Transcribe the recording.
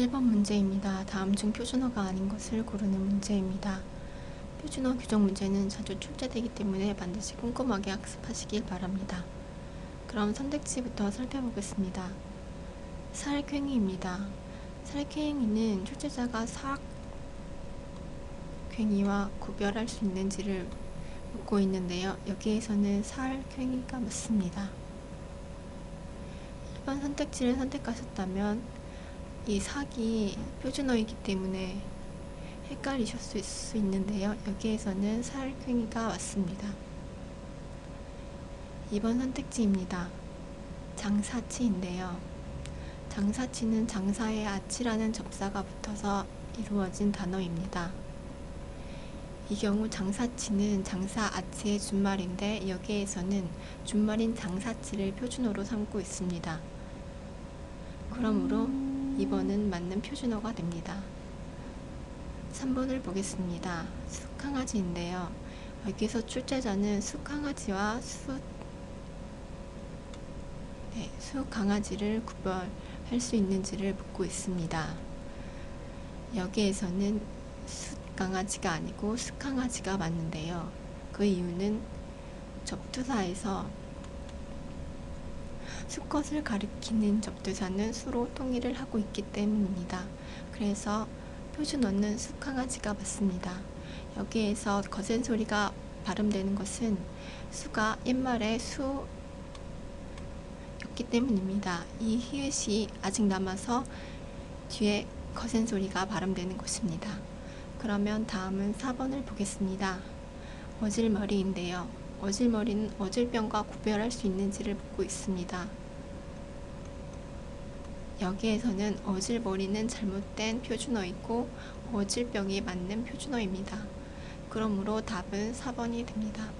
1번 문제입니다. 다음 중 표준어가 아닌 것을 고르는 문제입니다. 표준어 규정 문제는 자주 출제되기 때문에 반드시 꼼꼼하게 학습하시길 바랍니다. 그럼 선택지부터 살펴보겠습니다. 살쾡이입니다. 살쾡이는 출제자가 사악괭이와 구별할 수 있는지를 묻고 있는데요. 여기에서는 살쾡이가 맞습니다. 1번 선택지를 선택하셨다면 이 사기 표준어이기 때문에 헷갈리실 수 있는데요. 여기에서는 살쾡이가 맞습니다. 2번 선택지입니다. 장사치인데요. 장사치는 장사의 아치라는 접사가 붙어서 이루어진 단어입니다. 이 경우 장사치는 장사 아치의 준말인데 여기에서는 준말인 장사치를 표준어로 삼고 있습니다. 그러므로 2번은 맞는 표준어가 됩니다. 3번을 보겠습니다. 숫강아지인데요. 여기서 출제자는 숫강아지와 숫, 네, 숫강아지를 구별할 수 있는지를 묻고 있습니다. 여기에서는 숫강아지가 아니고 숫강아지가 맞는데요. 그 이유는 접두사에서 수컷을 가리키는 접두사는 수로 통일을 하고 있기 때문입니다. 그래서 표준어는 수강아지가 맞습니다. 여기에서 거센 소리가 발음되는 것은 수가 옛말에 수였기 때문입니다. 이 히읗이 아직 남아서 뒤에 거센 소리가 발음되는 것입니다. 그러면 다음은 4번을 보겠습니다. 어질머리인데요. 어질머리는 어질병과 구별할 수 있는지를 묻고 있습니다. 여기에서는 어질머리는 잘못된 표준어이고 어질병이 맞는 표준어입니다. 그러므로 답은 4번이 됩니다.